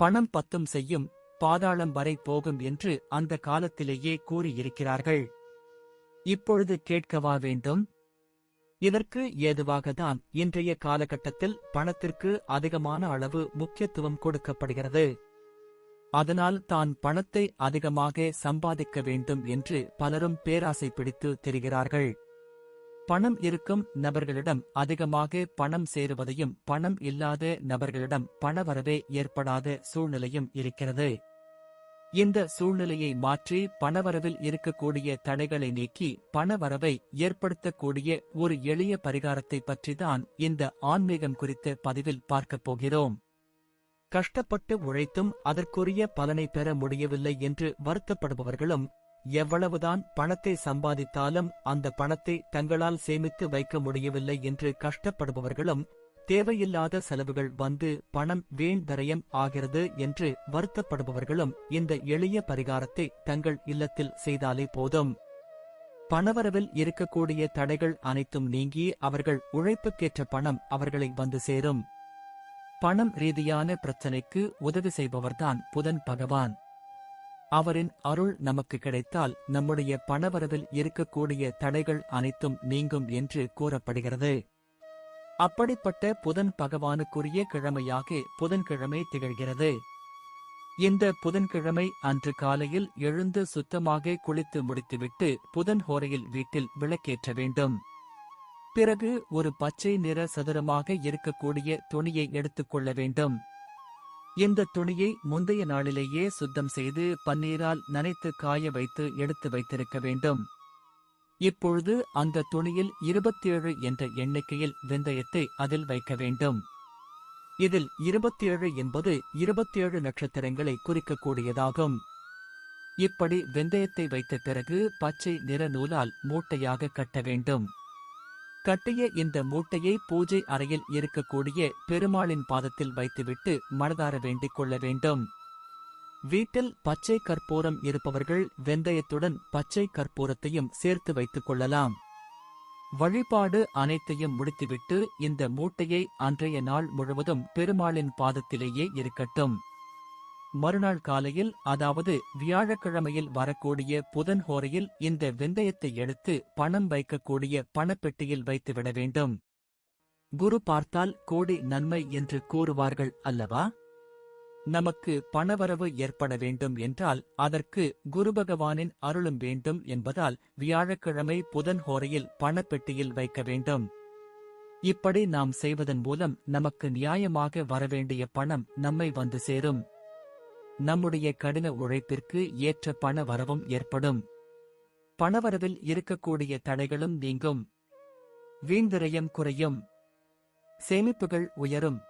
பணம் பத்தும் செய்யும் பாதாளம் வரை போகும் என்று அந்த காலத்திலேயே கூறியிருக்கிறார்கள். இப்பொழுது கேட்கவா வேண்டும்? இதற்கு ஏதுவாகத்தான் இன்றைய காலகட்டத்தில் பணத்திற்கு அதிகமான அளவு முக்கியத்துவம் கொடுக்கப்படுகிறது. அதனால் தான் பணத்தை அதிகமாக சம்பாதிக்க வேண்டும் என்று பலரும் பேராசை பிடித்து தெரிகிறார்கள். பணம் இருக்கும் நபர்களிடம் அதிகமாக பணம் சேருவதையும் பணம் இல்லாத நபர்களிடம் பணவரவே ஏற்படாத சூழ்நிலையும் இருக்கிறது. இந்த சூழ்நிலையை மாற்றி பணவரவில் இருக்கக்கூடிய தடைகளை நீக்கி பணவரவை ஏற்படுத்தக்கூடிய ஒரு எளிய பரிகாரத்தை பற்றிதான் இந்த ஆன்மீகம் குறித்த பதிவில் பார்க்கப் போகிறோம். கஷ்டப்பட்டு உழைத்தும் அதற்குரிய பலனை பெற முடியவில்லை என்று வருத்தப்படுபவர்களும் எவ்வளவுதான் பணத்தை சம்பாதித்தாலும் அந்த பணத்தை தங்களால் சேமித்து வைக்க முடியவில்லை என்று கஷ்டப்படுபவர்களும் தேவையில்லாத செலவுகள் வந்து பணம் வீண் விரயம் ஆகிறது என்று வருத்தப்படுபவர்களும் இந்த எளிய பரிகாரத்தை தங்கள் இல்லத்தில் செய்தாலே போதும். பணவரவில் இருக்கக்கூடிய தடைகள் அனைத்தும் நீங்கி அவர்கள் உழைப்புக்கேற்ற பணம் அவர்களை வந்து சேரும். பணம் ரீதியான பிரச்சனைக்கு உதவி செய்பவர்தான் புதன் பகவான். அவரின் அருள் நமக்கு கிடைத்தால் நம்முடைய பணவரவில் இருக்கக்கூடிய தடைகள் அனைத்தும் நீங்கும் என்று கூறப்படுகிறது. அப்படிப்பட்ட புதன் பகவானுக்குரிய கிழமையாக புதன்கிழமை திகழ்கிறது. இந்த புதன்கிழமை அன்று காலையில் எழுந்து சுத்தமாக குளித்து முடித்துவிட்டு புதன் ஹோரையில் வீட்டில் விளக்கேற்ற வேண்டும். பிறகு ஒரு பச்சை நிற சதுரமாக இருக்கக்கூடிய துணியை எடுத்துக்கொள்ள வேண்டும். இந்த துணியை முந்தைய நாளிலேயே சுத்தம் செய்து பன்னீரால் நனைத்து காய வைத்து எடுத்து வைத்திருக்க வேண்டும். இப்பொழுது அந்த துணியில் இருபத்தேழு என்ற எண்ணிக்கையில் வெந்தயத்தை அதில் வைக்க வேண்டும். இதில் இருபத்தேழு என்பது இருபத்தேழு நட்சத்திரங்களை குறிக்கக்கூடியதாகும். இப்படி வெந்தயத்தை வைத்த பிறகு பச்சை நிற நூலால் மூட்டையாக கட்ட வேண்டும். கட்டிய இந்த மூட்டையை பூஜை அறையில் இருக்கக்கூடிய பெருமாளின் பாதத்தில் வைத்துவிட்டு மனதார வேண்டிக் கொள்ள வேண்டும். வீட்டில் பச்சை கற்பூரம் இருப்பவர்கள் வெந்தயத்துடன் பச்சை கற்பூரத்தையும் சேர்த்து வைத்துக் கொள்ளலாம். வழிபாடு அனைத்தையும் முடித்துவிட்டு இந்த மூட்டையை அன்றைய நாள் முழுவதும் பெருமாளின் பாதத்திலேயே இருக்கட்டும். மறுநாள் காலையில் அதாவது வியாழக்கிழமையில் வரக்கூடிய புதன் ஹோரையில் இந்த வெந்தயத்தை எடுத்து பணம் வைக்கக்கூடிய பணப்பெட்டியில் வைத்துவிட வேண்டும். குரு பார்த்தால் கோடி நன்மை என்று கூறுவார்கள் அல்லவா? நமக்கு பணவரவு ஏற்பட வேண்டும் என்றால் அதற்கு குரு பகவானின் அருளும் வேண்டும் என்பதால் வியாழக்கிழமை புதன் ஹோரையில் பணப்பெட்டியில் வைக்க வேண்டும். இப்படி நாம் செய்வதன் மூலம் நமக்கு நியாயமாக வரவேண்டிய பணம் நம்மை வந்து சேரும். நம்முடைய கடின உழைப்பிற்கு ஏற்ற பண வரவும் ஏற்படும். பணவரவில் இருக்கக்கூடிய தடைகளும் நீங்கும். வீண்விரயம் குறையும். சேமிப்புகள் உயரும்.